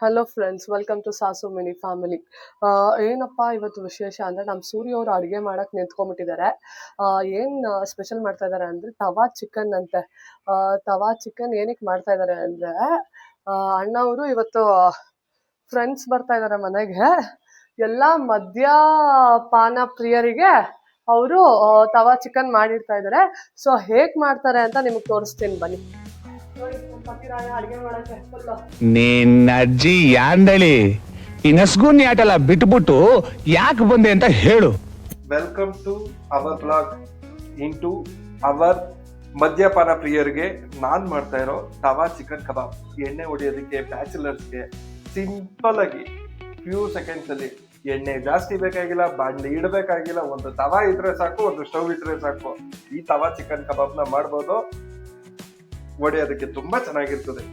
Hello friends welcome to ಸಾಸು mini family ಏನಪ್ಪ ಇವತ್ತು ವಿಶೇಷ ಅಂದರೆ ನಮ್ಮ ಸೂರ್ಯ ಅವರು ಅಡುಗೆ ಮಾಡಕ್ಕೆ ನಿಂತ್ಕೊಂಡ್ಬಿಟ್ಟಿದ್ದಾರೆ ಏನು ಸ್ಪೆಷಲ್ ಮಾಡ್ತಾ ಇದ್ದಾರೆ ಅಂದರೆ ತವಾ ಚಿಕನ್ ಅಂತೆ. ತವಾ ಚಿಕನ್ ಏನಕ್ಕೆ ಮಾಡ್ತಾ ಇದ್ದಾರೆ ಅಂದರೆ ಅಣ್ಣ ಅವರು ಇವತ್ತು ಫ್ರೆಂಡ್ಸ್ ಬರ್ತಾ ಇದ್ದಾರೆ ಮನೆಗೆ. ಎಲ್ಲ ಮದ್ಯಪಾನ ಪ್ರಿಯರಿಗೆ ಅವರು ತವಾ ಚಿಕನ್ ಮಾಡಿರ್ತಾ ಇದ್ದಾರೆ ಸೊ ಹೇಗೆ ಮಾಡ್ತಾರೆ ಅಂತ ನಿಮಗೆ ತೋರಿಸ್ತೀನಿ ಬನ್ನಿ. ನಿನ್ನ ಅಜ್ಜಿ ಯಾಂದಳಿ ಈ ನಸ್ಗುನ್ನಿ ಆಟಲ್ಲ ಬಿಟ್ಬಿಟ್ಟು ಯಾಕೆ ಬಂದೆ ಅಂತ ಹೇಳು. Welcome to our blog into our ಮದ್ಯಪಾನ ಪ್ರಿಯರಿಗೆ ನಾನ್ ಮಾಡ್ತಾ ಇರೋ ತವಾ ಚಿಕನ್ ಕಬಾಬ್. ಎಣ್ಣೆ ಹೊಡೆಯೋದಕ್ಕೆ ಬ್ಯಾಚುಲರ್ಸ್ಗೆ ಸಿಂಪಲ್ ಆಗಿ ಫ್ಯೂ ಸೆಕೆಂಡ್ಸ್ ಅಲ್ಲಿ ಎಣ್ಣೆ ಜಾಸ್ತಿ ಬೇಕಾಗಿಲ್ಲ ಬಾಂಡ್ಲಿ ಇಡಬೇಕಾಗಿಲ್ಲ ಒಂದು ತವಾ ಇದ್ರೆ ಸಾಕು ಒಂದು ಸ್ಟವ್ ಇದ್ರೆ ಸಾಕು. ಈ ತವಾ ಚಿಕನ್ ಕಬಾಬ್ನ ಮಾಡ್ಬೋದು. ಹೊಡೆಯೋದಕ್ಕೆ ತುಂಬಾ ಚೆನ್ನಾಗಿರ್ತದೆ.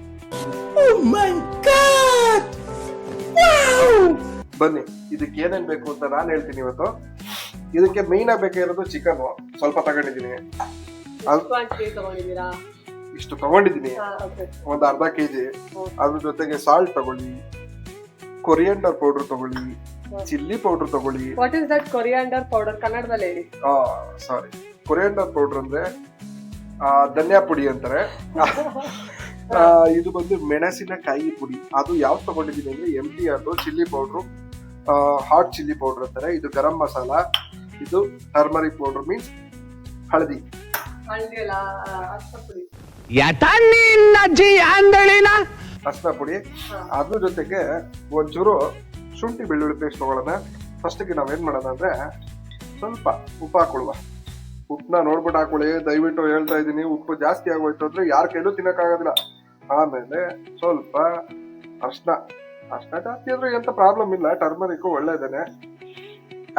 ಬನ್ನಿ ಇದಕ್ಕೆ ಏನೇನ್ ಬೇಕು ಅಂತ ನಾನು ಹೇಳ್ತೀನಿ ಇವತ್ತು. ಇದಕ್ಕೆ ಮೈನ್ ಆಗಿ ಬೇಕಾಗಿರೋದು ಚಿಕನ್. ಸ್ವಲ್ಪ ತಗೊಂಡಿದ್ದೀನಿ. ಇಷ್ಟು ತಗೊಂಡಿದ್ದೀನಿ. ಒಂದ್ ಅರ್ಧ ಕೆಜಿ ಅದ್ರ ಜೊತೆಗೆ ಸಾಲ್ಟ್ ತಗೊಳ್ಳಿ. ಕೊರಿಯಂಡರ್ ಪೌಡರ್ ತಗೊಳ್ಳಿ. ಚಿಲ್ಲಿ ಪೌಡರ್ ತಗೊಳ್ಳಿ. What is that coriander powder ಕನ್ನಡದಲ್ಲಿ ಹೇಳಿ ಸಾರಿ ಕೊರಿಯಂಡರ್ ಪೌಡರ್ ಅಂದ್ರೆ ಧನಿಯಾ ಪುಡಿ ಅಂತಾರೆ. ಆ, ಇದು ಬಂದು ಮೆಣಸಿನಕಾಯಿ ಪುಡಿ. ಅದು ಯಾವ್ದು ತಗೊಂಡಿದ್ದೀನಿ ಅಂದ್ರೆ ಎಂ ಟಿ ಅದು chilli powder hot chilli powder ಅಂತಾರೆ. ಇದು ಗರಂ ಮಸಾಲ ಇದು ಟರ್ಮರಿಕ್ ಪೌಡರ್ ಮೀನ್ಸ್ ಹಳದಿ. ಅರ್ಶಿನ ಪುಡಿ. ಅದ್ರ ಜೊತೆಗೆ ಒಂಚೂರು ಶುಂಠಿ ಬೆಳ್ಳುಳ್ಳಿ ಪೇಸ್ಟ್ ತಗೊಳ್ಳೋಣ. ಫಸ್ಟಿಗೆ ನಾವೇನ್ ಮಾಡೋಣ ಅಂದ್ರೆ ಸ್ವಲ್ಪ ಉಪ್ಪು ಹಾಕೊಳ್ಳುವ ಉಪ್ಪನ್ನ ನೋಡ್ಬಿಟ್ಟು ಹಾಕೊಳ್ಳಿ. ದಯವಿಟ್ಟು ಹೇಳ್ತಾ ಇದ್ದೀನಿ, ಉಪ್ಪು ಜಾಸ್ತಿ ಆಗೋಯ್ತು ಅಂದ್ರೆ ಯಾರ ಕೈಲೂ ತಿನ್ನಕ್ಕಾಗೋದಿಲ್ಲ. ಆಮೇಲೆ ಸ್ವಲ್ಪ ಅರ್ಶನ ಅರ್ಶನ ಜಾಸ್ತಿ ಆದ್ರೂ ಎಂತ ಪ್ರಾಬ್ಲಮ್ ಇಲ್ಲ ಟರ್ಮರಿಕ್ ಒಳ್ಳೇದೇನೆ.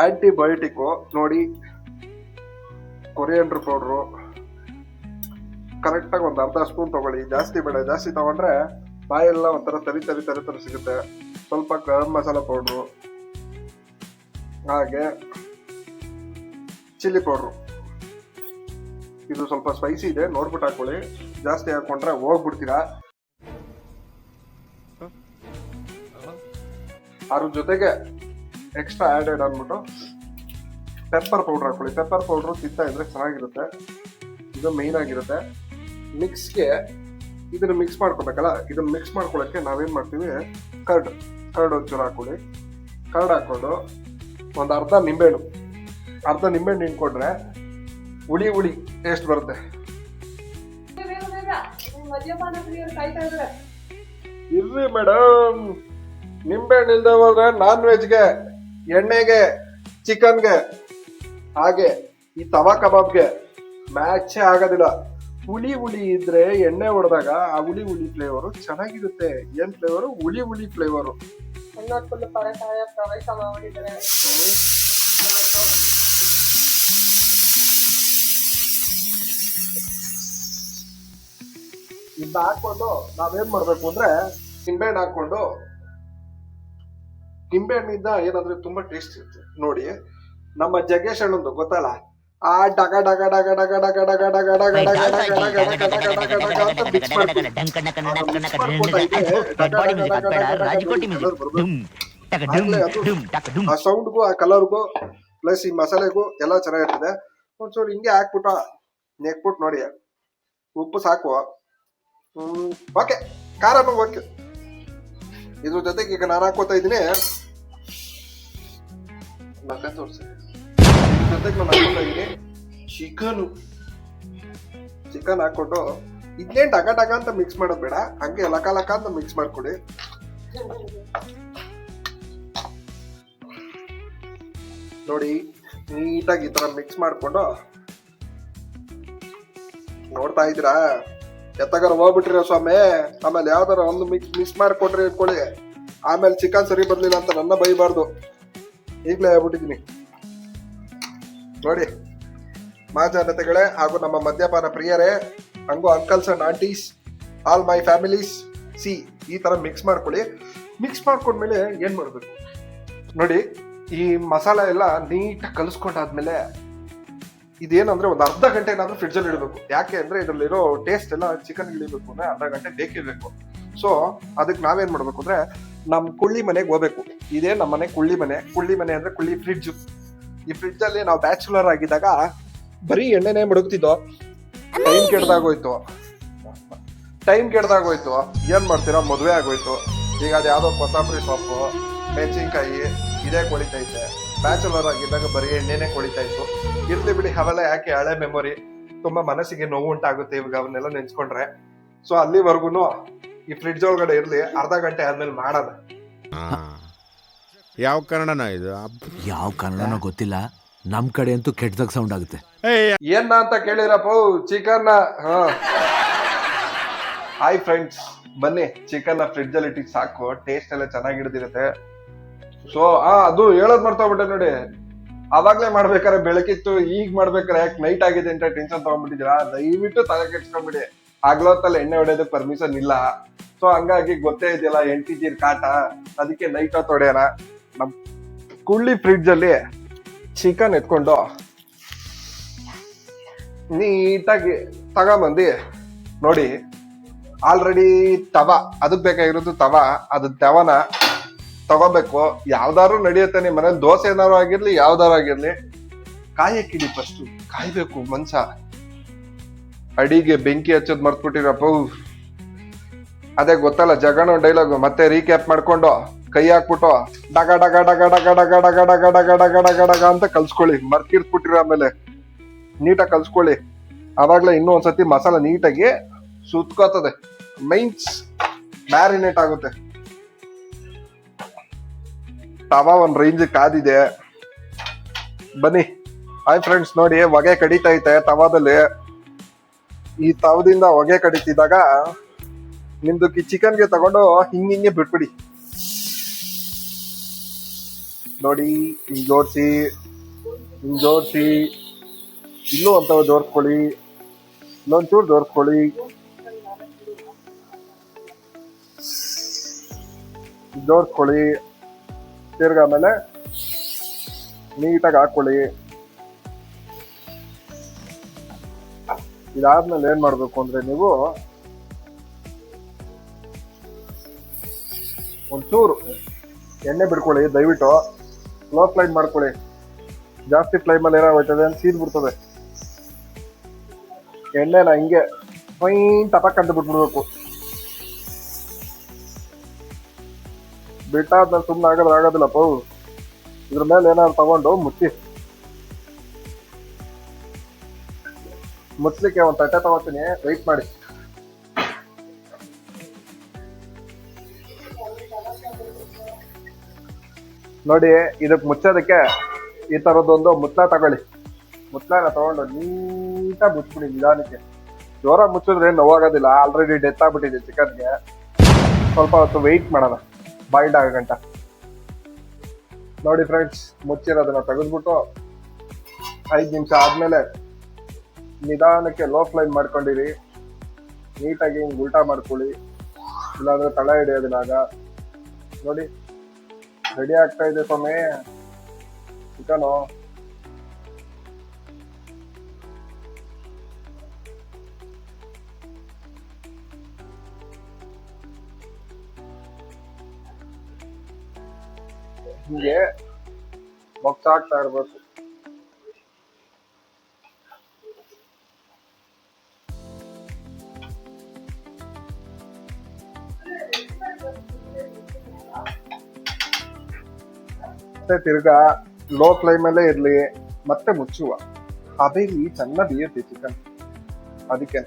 ಆಂಟಿಬಯೋಟಿಕ್ ನೋಡಿ ಕೊರಿಯಂಡ್ರ್ ಪೌಡ್ರು ಕರೆಕ್ಟಾಗಿ ಒಂದು ಅರ್ಧ ಸ್ಪೂನ್ ತಗೊಳ್ಳಿ. ಜಾಸ್ತಿ ಬೇಡ, ಜಾಸ್ತಿ ತಗೊಂಡ್ರೆ ಬಾಯೆಲ್ಲ ಒಂಥರ ತರಿ ತರಿ ತರಿ, ತರ ಸಿಗುತ್ತೆ. ಸ್ವಲ್ಪ ಗರಂ ಮಸಾಲ ಪೌಡ್ರು ಹಾಗೆ ಚಿಲ್ಲಿ ಪೌಡ್ರು ಇದು ಸ್ವಲ್ಪ ಸ್ಪೈಸಿ ಇದೆ ನೋಡ್ಬಿಟ್ಟು ಹಾಕೊಳ್ಳಿ. ಜಾಸ್ತಿ ಹಾಕೊಂಡ್ರೆ ಹೋಗ್ಬಿಡ್ತೀರಾ? ಅದ್ರ ಜೊತೆಗೆ ಎಕ್ಸ್ಟ್ರಾ ಆ್ಯಡೆಡ್ ಅಂದ್ಬಿಟ್ಟು ಪೆಪ್ಪರ್ ಪೌಡ್ರ್ ಹಾಕೊಳ್ಳಿ. ಪೆಪ್ಪರ್ ಪೌಡ್ರು ತಿಂತಾ ಇದ್ರೆ ಚೆನ್ನಾಗಿರುತ್ತೆ. ಇದು ಮೇಯ್ನ್ ಆಗಿರುತ್ತೆ. ಮಿಕ್ಸ್ಗೆ ಇದನ್ನ ಮಿಕ್ಸ್ ಮಾಡ್ಕೊಬೇಕಲ್ಲ? ಇದನ್ನ ಮಿಕ್ಸ್ ಮಾಡ್ಕೊಳ್ಳೋಕ್ಕೆ ನಾವೇನ್ ಮಾಡ್ತೀವಿ? ಕರ್ಡ್ ಕರ್ಡ್ ಒಂಚೂರು ಹಾಕೊಳ್ಳಿ. ಕರ್ಡ್ ಹಾಕೊಂಡು ಒಂದು ಅರ್ಧ ನಿಂಬೆಹಣ್ಣು. ಅರ್ಧ ನಿಂಬೆಹಣ್ಣು ಹಿಂಡ್ಕೊಂಡ್ರೆ ಹುಳಿ ಹುಳಿ ಟೇಸ್ಟ್ ಬರುತ್ತೆ. ಇರ್ರಿ ಮೇಡಮ್ ನಿಂಬೆಹಣ್ಣು ಹಣ್ಣಿಲ್ದ ಹೋದ್ರೆ ನಾನ್ ವೆಜ್ಗೆ ಎಣ್ಣೆಗೆ ಚಿಕನ್ಗೆ ಹಾಗೆ ಈ ತವಾ ಕಬಾಬ್ಗೆ ಮ್ಯಾಚೇ ಆಗೋದಿಲ್ಲ. ಹುಳಿ ಹುಳಿ ಇದ್ರೆ ಎಣ್ಣೆ ಹೊಡೆದಾಗ ಆ ಹುಳಿ ಹುಳಿ ಫ್ಲೇವರು ಚೆನ್ನಾಗಿರುತ್ತೆ. ಏನ್ ಫ್ಲೇವರು ಹುಳಿ ಹುಳಿ ಫ್ಲೇವರು ಪ್ರವೇಶ ಹಾಕೊಂಡು ನಾವೇನ್ ಮಾಡ್ಬೇಕು ಅಂದ್ರೆ ನಿಂಬೆಹಣ್ಣು ಹಾಕೊಂಡು ನಿಂಬೆಹಣ್ಣಿಂದ ಏನಂದ್ರೆ ತುಂಬಾ ಟೇಸ್ಟ್ ಇರುತ್ತೆ ನೋಡಿ ನಮ್ಮ ಜಗೇಶ್ ಅಣ್ಣಂದು ಗೊತ್ತಲ್ಲ ಆ ಡಗ ಡಗ ಡಗ ಡಗ ಡಗ ಡಗ ಡಗ ಡಗ ಡಗ ಡಗ. ಆ ಸೌಂಡ್ಗೂ ಆ ಕಲರ್ಗೂ ಪ್ಲಸ್ ಈ ಮಸಾಲೆಗೂ ಎಲ್ಲ ಚೆನ್ನಾಗಿರ್ತದೆ ಒಂಚೂರು ಹಿಂಗೆ ಹಾಕ್ಬಿಟ್ಟು ನೆಕ್ಬಿಟ್ಟು ನೋಡಿ ಉಪ್ಪು ಸಾಕು ಓಕೆ ಖಾರನು ಓಕೆ. ಇದ್ರ ಜೊತೆಗೆ ಈಗ ನಾನು ಹಾಕೋತಾ ಇದ್ದೀನಿ. ತೋರಿಸಿ ಜೊತೆಗೆ ನಾನು ಹಾಕೋತಾ ಇದ್ದೀನಿ ಚಿಕನು. ಚಿಕನ್ ಹಾಕೊಂಡು ಇದನ್ನೇ ಡಗ ಡಗ ಅಂತ ಮಿಕ್ಸ್ ಮಾಡೋದು ಬೇಡ. ಹಂಗೆ ಲಕ ಲಕ ಅಂತ ಮಿಕ್ಸ್ ಮಾಡ್ಕೊಡಿ. ನೋಡಿ, ನೀಟಾಗಿ ಈ ತರ ಮಿಕ್ಸ್ ಮಾಡಿಕೊಂಡು ನೋಡ್ತಾ ಇದ್ದೀರಾ? ಎತ್ತಗಾರ ಹೋಗ್ಬಿಟ್ರಿ ಸ್ವಾಮಿ. ಆಮೇಲೆ ಯಾವ್ದಾರ ಒಂದು ಮಿಕ್ಸ್ ಮಿಸ್ ಮಾಡ್ಕೊಟ್ರಿ ಇಟ್ಕೊಳ್ಳಿ ಆಮೇಲೆ ಚಿಕನ್ ಸರಿ ಬರ್ಲಿಲ್ಲ ಅಂತ ನನ್ನ ಬೈಬಾರ್ದು. ಈಗಲೇ ಹೇಳ್ಬಿಟ್ಟಿದ್ದೀನಿ. ನೋಡಿ ಮಾಜಾನತೆಗಳೇ ಹಾಗೂ ನಮ್ಮ ಮದ್ಯಪಾನ ಪ್ರಿಯರೇ ಹಂಗೂ uncles and aunties all my families C ಈ ತರ ಮಿಕ್ಸ್ ಮಾಡ್ಕೊಳ್ಳಿ. ಮಿಕ್ಸ್ ಮಾಡ್ಕೊಂಡ್ಮೇಲೆ ಏನು ಮಾಡಬೇಕು? ನೋಡಿ, ಈ ಮಸಾಲೆ ಎಲ್ಲ ನೀಟಾಗಿ ಕಲಿಸ್ಕೊಂಡಾದ್ಮೇಲೆ ಇದೇನಂದ್ರೆ ಒಂದು ಅರ್ಧ ಗಂಟೆ ಏನಾದ್ರೂ ಫ್ರಿಡ್ಜ್ ಅಲ್ಲಿ ಇಡಬೇಕು. ಯಾಕೆ ಅಂದ್ರೆ ಇದರಲ್ಲಿರೋ ಟೇಸ್ಟ್ ಎಲ್ಲ ಚಿಕನ್ ಇಳಿಬೇಕು ಅಂದ್ರೆ ಅರ್ಧ ಗಂಟೆ ಬೇಕಿರಬೇಕು ಬೇಕು. ಸೊ ಅದಕ್ಕೆ ನಾವೇನ್ ಮಾಡ್ಬೇಕು ಅಂದ್ರೆ ನಮ್ ಕುಳ್ಳಿ ಮನೆಗೆ ಹೋಗ್ಬೇಕು. ಇದೇ ನಮ್ಮ ಮನೆ ಕುಳ್ಳಿ ಮನೆ. ಕುಳ್ಳಿ ಮನೆ ಅಂದ್ರೆ ಕುಳ್ಳಿ ಫ್ರಿಡ್ಜ್ ಈ ಫ್ರಿಡ್ಜ್ ಅಲ್ಲಿ ನಾವು ಬ್ಯಾಚುಲರ್ ಆಗಿದ್ದಾಗ ಬರೀ ಎಣ್ಣೆನೆ ಮಡಗ್ತಿದ್ದೋ ಟೈಮ್ ಕೆಡ್ದಾಗೋಯ್ತು. ಟೈಮ್ ಕೆಡ್ದಾಗೋಯ್ತು. ಏನ್ ಮಾಡ್ತೀರಾ? ಮದುವೆ ಆಗೋಯ್ತು. ಈಗ ಅದು ಯಾವ್ದೋ ಕೊತ್ತಂಬರಿ ಸೊಪ್ಪು, ಮೆಣಸಿನ್ಕಾಯಿ, ಇದೇ ಕೊಳಿತೈತೆ. ಬ್ಯಾಚುಲರ್ ಆಗಿದ್ದಾಗ ಬರೀ ಎಣ್ಣೆನೆ ಕೊಳಿತಾ ಇತ್ತು. ಇರ್ಲಿ ಬಿಡಿ ಅವೆಲ್ಲ ಯಾಕೆ ಹಳೆ ಮೆಮೊರಿ ತುಂಬಾ ಮನಸ್ಸಿಗೆ ನೋವು ಉಂಟಾಗುತ್ತೆ ಇವಾಗ ಅವನ್ನೆಲ್ಲ ನೆನ್ಸ್ಕೊಂಡ್ರೆ. ಸೊ ಅಲ್ಲಿವರೆಗೂ ಈ ಫ್ರಿಡ್ಜ್ ಒಳಗಡೆ ಇರ್ಲಿ ಅರ್ಧ ಗಂಟೆ ಆದ್ಮೇಲೆ ಮಾಡೋಣ ಯಾವ ಕನ್ನಡನ ಇದು? ಯಾವ ಕನ್ನಡನೋ ಗೊತ್ತಿಲ್ಲ. ನಮ್ ಕಡೆ ಅಂತೂ ಕೆಟ್ಟದಾಗ ಸೌಂಡ್ ಆಗುತ್ತೆ. ಏನ ಅಂತ ಕೇಳಿರಪ್ಪ ಚಿಕನ್ ಹಾ. ಹಾಯ್ ಫ್ರೆಂಡ್ಸ್ ಬನ್ನಿ ಚಿಕನ್ ಫ್ರಿಡ್ಜ್ ಅಲ್ಲಿ ಇಟ್ಟಿಗೆ ಸಾಕು ಟೇಸ್ಟ್ ಎಲ್ಲ ಚೆನ್ನಾಗಿ ಹಿಡ್ದಿರುತ್ತೆ. ಸೊ ಆ, ಅದು ಹೇಳೋದ್ ಮರ್ತೋಗ್ಬಿಟ್ಟೆ ನೋಡಿ. ಅವಾಗ್ಲೇ ಮಾಡ್ಬೇಕಾರೆ ಬೆಳಕಿತ್ತು ಈಗ ಮಾಡ್ಬೇಕಾರೆ ಯಾಕೆ ನೈಟ್ ಆಗಿದೆ ಅಂತ ಟೆನ್ಷನ್ ತಗೊಂಡ್ಬಿಟ್ಟಿದ್ದೀರಾ? ದಯವಿಟ್ಟು ತಲೆ ಕೆಡ್ಸ್ಕೊಂಡ್ಬಿಡಿ. ಆಗ್ಲೋತ್ತಲ್ಲಿ ಎಣ್ಣೆ ಹೊಡೆಯೋದಕ್ಕೆ ಪರ್ಮಿಷನ್ ಇಲ್ಲ. ಸೊ ಹಂಗಾಗಿ ಗೊತ್ತೇ ಇದೆಯಲ್ಲ ಎಂಟಿಜೀರ್ ಕಾಟ. ಅದಕ್ಕೆ ನೈಟ್ ಹೊತ್ತು ಹೊಡೆಯೋಣ. ನಮ್ ಕುಳ್ಳಿ ಫ್ರಿಡ್ಜ್ ಅಲ್ಲಿ ಚಿಕನ್ ಎತ್ಕೊಂಡು ನೀಟಾಗಿ ತಗೊಂಬಂದು ನೋಡಿ. ಆಲ್ರೆಡಿ ತವ. ಅದಕ್ ಬೇಕಾಗಿರೋದು ತವ. ಅದು ತವನ ತಗೋಬೇಕು ಯಾವ್ದಾದ್ರು ನಡೆಯುತ್ತೆ ನಿಮ್ಮ ಮನೇಲಿ ದೋಸೆ ಏನಾರು ಆಗಿರ್ಲಿ ಯಾವ್ದಾರು ಆಗಿರ್ಲಿ ಕಾಯಕ್ಕಿಡಿ ಫಸ್ಟ್ ಕಾಯ್ಬೇಕು ಮನ್ಸ ಅಡಿಗೆ ಬೆಂಕಿ ಹಚ್ಚೋದ್ ಮರ್ತ್ಬಿಟ್ಟಿರಪ್ಪ ಅದೇ ಗೊತ್ತಲ್ಲ ಜಗಣ ಡೈಲಾಗ್ ಮತ್ತೆ ರೀಕ್ಯಾಪ್ ಮಾಡ್ಕೊಂಡು ಕೈ ಹಾಕ್ಬಿಟ್ಟು ಡಗ ಡಗ ಡಗ ಡಗ ಡಗ ಡಗ ಡಗ ಡಗ ಡಗ ಡಗ ಡಗ ಅಂತ ಕಲ್ಸ್ಕೊಳ್ಳಿ ಮರ್ಕಿರ್ಸ್ಬಿಟ್ಟಿರೋ ಆಮೇಲೆ ನೀಟಾಗಿ ಕಲ್ಸ್ಕೊಳ್ಳಿ ಆವಾಗಲೇ ಇನ್ನೂ ಒಂದ್ಸತಿ ಮಸಾಲ ನೀಟಾಗಿ ಸುತ್ಕೋತದೆ ಮೈನ್ಸ್ ಮ್ಯಾರಿನೇಟ್ ಆಗುತ್ತೆ ತವ ಒಂದು ರೇಂಜ್ ಕಾದಿದೆ. ಬನ್ನಿ. ಹಾಯ್ ಫ್ರೆಂಡ್ಸ್ ನೋಡಿ, ಹೊಗೆ ಕಡಿತೈತೆ ತವಾದಲ್ಲಿ. ಈ ತವದಿಂದ ಹೊಗೆ ಕಡಿತಿದ್ದಾಗ ನಿಮ್ದು ಚಿಕನ್ಗೆ ತಗೊಂಡು ಹಿಂಗೆ ಹಿಂಗೆ ಬಿಟ್ಬಿಡಿ. ನೋಡಿ, ಹಿಂಗ್ ಜೋಡ್ಸಿ, ಹಿಂಗ್ ಜೋಡಿಸಿ. ಇನ್ನೂ ಅಂತವ ಜೋಡಿಸ್ಕೊಳ್ಳಿ. ಇನ್ನೊಂಚೂರು ಜೋಡಿಸ್ಕೊಳ್ಳಿ. ಜೋಡಿಸ್ಕೊಳ್ಳಿ. ತಿರ್ಗ ಆಮೇಲೆ ನೀಟಾಗಿ ಹಾಕೊಳ್ಳಿ ಇದಾದ್ಮೇಲೆ ಏನ್ ಮಾಡ್ಬೇಕು ಅಂದ್ರೆ ನೀವು ಒಂಚೂರು ಎಣ್ಣೆ ಬಿಡ್ಕೊಳ್ಳಿ, ದಯವಿಟ್ಟು. ಸ್ಲೋ ಫ್ಲೈಮ್ ಮಾಡ್ಕೊಳ್ಳಿ. ಜಾಸ್ತಿ ಫ್ಲೈಮಲ್ಲಿ ಏನಾಗೋಯ್ತದೆ ಅಂತ ಸೀದ್ ಬಿಡ್ತದೆ. ಎಣ್ಣೆನ ಹಿಂಗೆ ಫೈನ್ ಟಪಕ್ ಅಂತ ಬಿಟ್ಬಿಡ್ಬೇಕು. ಬಿಟ್ಟಾದ್ಮೇಲೆ ಸುಮ್ಮನೆ ಆಗೋದ್ರ ಆಗೋದಿಲ್ಲ ಪೌ ಇದ್ರ ಮೇಲೆ ಏನಾದ್ರು ತಗೊಂಡು ಮುಚ್ಚಿ. ಮುಚ್ಚಲಿಕ್ಕೆ ಒಂದು ತಟ್ಟೆ ತಗೋತೀನಿ ವೆಯ್ಟ್ ಮಾಡಿ. ನೋಡಿ, ಇದಕ್ ಮುಚ್ಚೋದಕ್ಕೆ ಈ ತರದೊಂದು ಮುತ್ಲ ತಗೊಳ್ಳಿ. ಮುಚ್ಚಳನ ತಗೊಂಡು ನೀಟಾಗಿ ಮುಚ್ಚಿಬಿಡಿ ನಿಧಾನಕ್ಕೆ. ಜೋರ ಮುಚ್ಚಿದ್ರೆ ನೋವಾಗೋದಿಲ್ಲ ಆಲ್ರೆಡಿ ಡೆತ್ ಆಗ್ಬಿಟ್ಟಿದೆ ಚಿಕನ್ಗೆ. ಸ್ವಲ್ಪ ಹೊತ್ತು ವೆಯ್ಟ್ ಮಾಡೋಣ. ಬಾಯ್ಲ್ಡ್ ಆಗೋ ಗಂಟ. ನೋಡಿ ಫ್ರೆಂಡ್ಸ್ ಮುಚ್ಚಿರೋದನ್ನ ತೆಗೆದ್ಬಿಟ್ಟು ಐದು ನಿಮಿಷ ಆದಮೇಲೆ ನಿಧಾನಕ್ಕೆ ಲೋ ಫ್ಲೈಮ್ ಮಾಡ್ಕೊಂಡಿರಿ. ನೀಟಾಗಿ ಹಿಂಗೆ ಉಲ್ಟಾ ಮಾಡ್ಕೊಳ್ಳಿ. ಇಲ್ಲಾಂದ್ರೆ ತಳ ಹಿಡಿಯೋದಿನಾಗ ನೋಡಿ ರೆಡಿ ಆಗ್ತಾ ಇದೆ ಸ್ವಾಮಿ. ಚಿಕನು. ಹಿಂಗೆ ಆಗ್ತಾ ಇರ್ಬೇಕು. ಮತ್ತೆ ತಿರ್ಗಾ ಲೋ ಫ್ಲೇಮ್ ಇರಲಿ ಇರ್ಲಿ, ಮತ್ತೆ ಮುಚ್ಚುವ. ಅದೇಲಿ ಚೆನ್ನಾಗಿ ಬೇಯುತ್ತೆ ಚಿಕನ್ ಅದಕ್ಕೆ.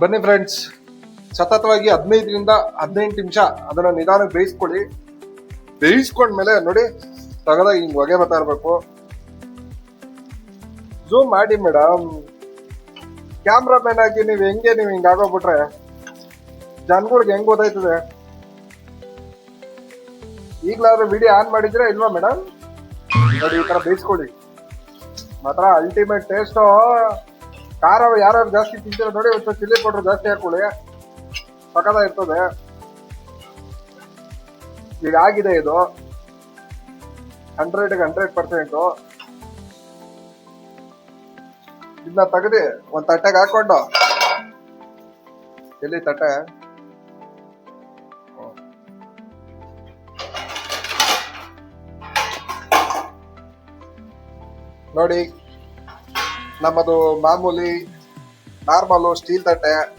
ಬನ್ನಿ ಫ್ರೆಂಡ್ಸ್ ಸತತವಾಗಿ ಹದಿನೈದರಿಂದ ಹದಿನೆಂಟು ನಿಮಿಷ ಅದನ್ನ ನಿಧಾನಕ್ಕೆ ಬೇಯಿಸ್ಕೊಳ್ಳಿ. ಬೇಯಿಸ್ಕೊಂಡ್ಮೇಲೆ ನೋಡಿ ತಗದಾಗ ಹಿಂಗೆ ಹೊಗೆ ಬರ್ತಾ ಇರಬೇಕು. ಝೂಮ್ ಮಾಡಿ ಮೇಡಮ್ ಕ್ಯಾಮ್ರಾಮನ್ ಆಗಿ ನೀವು ಹೆಂಗೆ ನೀವು ಹಿಂಗೆ ಆಗೋಗ್ಬಿಟ್ರೆ, ಜನಗಳಿಗೆ ಹೆಂಗ್ ಗೊತ್ತಾಯ್ತದೆ? ಈಗಲಾದ್ರೂ ವಿಡಿಯೋ ಆನ್ ಮಾಡಿದ್ರೆ ಇಲ್ವಾ ಮೇಡಮ್ ನೋಡಿ, ಈ ಥರ ಬೇಯಿಸ್ಕೊಳ್ಳಿ. ಮಾತ್ರ ಅಲ್ಟಿಮೇಟ್ ಟೇಸ್ಟ್ ಖಾರ ಯಾರು ಜಾಸ್ತಿ ತಿಂತೀರ ನೋಡಿ ಒಂದು ಚಿಲ್ಲಿ ಪೌಡರ್ ಜಾಸ್ತಿ ಹಾಕೊಳ್ಳಿ. ಸಖದ ಇರ್ತದೆ. ಈಗಾಗಿದೆ ಇದು. ಹಂಡ್ರೆಡ್ ಹಂಡ್ರೆಡ್ ಪರ್ಸೆಂಟ್ ಇದನ್ನ ತೆಗದಿ ಒಂದು ತಟ್ಟೆಗೆ ಹಾಕೊಂಡು. ಎಲ್ಲಿ ತಟ್ಟೆ? ನೋಡಿ, ನಮ್ಮದು ಮಾಮೂಲಿ ನಾರ್ಮಲ್ ಸ್ಟೀಲ್ ತಟ್ಟೆ.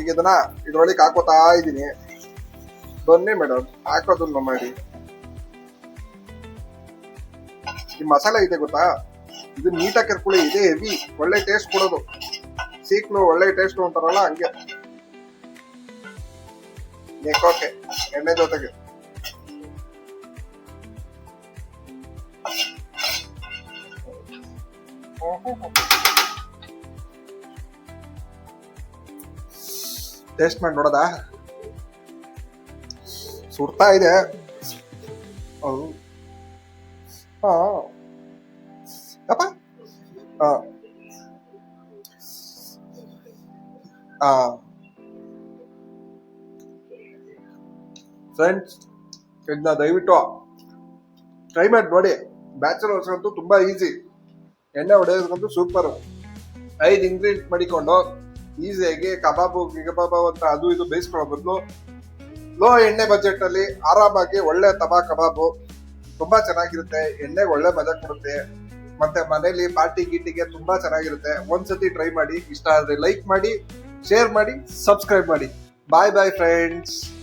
ಈಗ ಇದನ್ನ ಇದ್ರೊಳಗೆ ಹಾಕೋತಾ ಇದ್ದೀನಿ ಬನ್ನಿ ಮೇಡಮ್ ಹಾಕೋದನ್ನ ಮಾಡಿ. ಈ ಮಸಾಲೆ ಇದೆ ಗೊತ್ತಾ? ಇದು ನೀಟಾಗಿ ಕರ್ಕೊಳ್ಳಿ ಇದೇ ಹೆವಿ ಒಳ್ಳೆ ಟೇಸ್ಟ್ ಕೊಡೋದು. ಸೀಕ್ಲು ಒಳ್ಳೆ ಟೇಸ್ಟ್ ಅಂತಾರಲ್ಲ ಹಂಗೆ. ನೆಕ್ಕೋಕೆ ಎಣ್ಣೆ ಜೊತೆಗೆ. ಟೇಸ್ಟ್ ಮಾಡಿ ನೋಡೋದಾ? ಸುಡ್ತಾ ಇದೆ. ಫ್ರೆಂಡ್ಸ್ ಇದನ್ನ ದಯವಿಟ್ಟು ಟ್ರೈ ಮಾಡಿ ನೋಡಿ. ಬ್ಯಾಚುಲರ್ಸ್ ಅಂತೂ ತುಂಬಾ ಈಸಿ ಎಣ್ಣೆ ಹೊಡೆಯೋದಕ್ಕಂತೂ ಸೂಪರ್ ಐದು ಇಂಗ್ರೀಡಿಯಂಟ್ ಮಾಡಿಕೊಂಡು ಈಸಿಯಾಗಿ ಕಬಾಬು ಕಬಾಬ್ ಅಂತ ಅದು ಇದು ಬೇಯಿಸ್ಕೊಳ್ಳೋ ಬದಲು ಲೋ ಎಣ್ಣೆ ಬಜೆಟ್ ಅಲ್ಲಿ ಆರಾಮಾಗಿ ಒಳ್ಳೆ ತಬಾ ಕಬಾಬು ತುಂಬಾ ಚೆನ್ನಾಗಿರುತ್ತೆ. ಎಣ್ಣೆ ಒಳ್ಳೆ ಮಜಾ ಕೊಡುತ್ತೆ. ಮತ್ತೆ ಮನೇಲಿ ಪಾರ್ಟಿ ಗೀಟಿಗೆ ತುಂಬಾ ಚೆನ್ನಾಗಿರುತ್ತೆ. ಒಂದ್ಸತಿ ಟ್ರೈ ಮಾಡಿ. ಇಷ್ಟ ಆದ್ರೆ ಲೈಕ್ ಮಾಡಿ, ಶೇರ್ ಮಾಡಿ, ಸಬ್ಸ್ಕ್ರೈಬ್ ಮಾಡಿ. Bye bye friends.